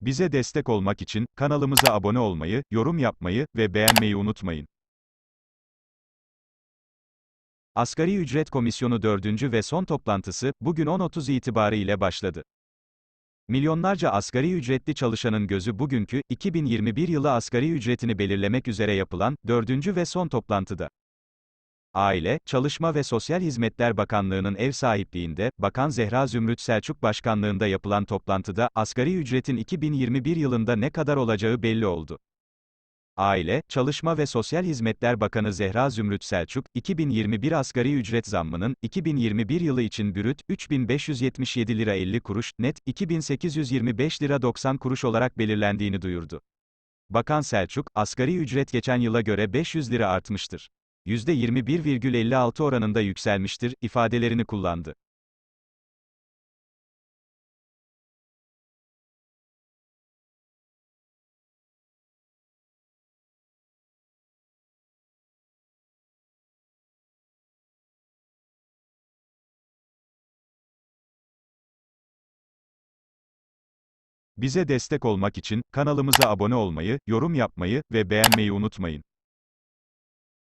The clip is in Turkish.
Bize destek olmak için kanalımıza abone olmayı, yorum yapmayı ve beğenmeyi unutmayın. Asgari Ücret Komisyonu 4. ve son toplantısı bugün 10.30 itibariyle başladı. Milyonlarca asgari ücretli çalışanın gözü bugünkü 2021 yılı asgari ücretini belirlemek üzere yapılan 4. ve son toplantıda. Aile, Çalışma ve Sosyal Hizmetler Bakanlığı'nın ev sahipliğinde, Bakan Zehra Zümrüt Selçuk başkanlığında yapılan toplantıda, asgari ücretin 2021 yılında ne kadar olacağı belli oldu. Aile, Çalışma ve Sosyal Hizmetler Bakanı Zehra Zümrüt Selçuk, 2021 asgari ücret zammının, 2021 yılı için brüt, 3577 lira 50 kuruş, net, 2825 lira 90 kuruş olarak belirlendiğini duyurdu. Bakan Selçuk, asgari ücret geçen yıla göre 500 lira artmıştır. %21,56 oranında yükselmiştir, ifadelerini kullandı. Bize destek olmak için kanalımıza abone olmayı, yorum yapmayı ve beğenmeyi unutmayın.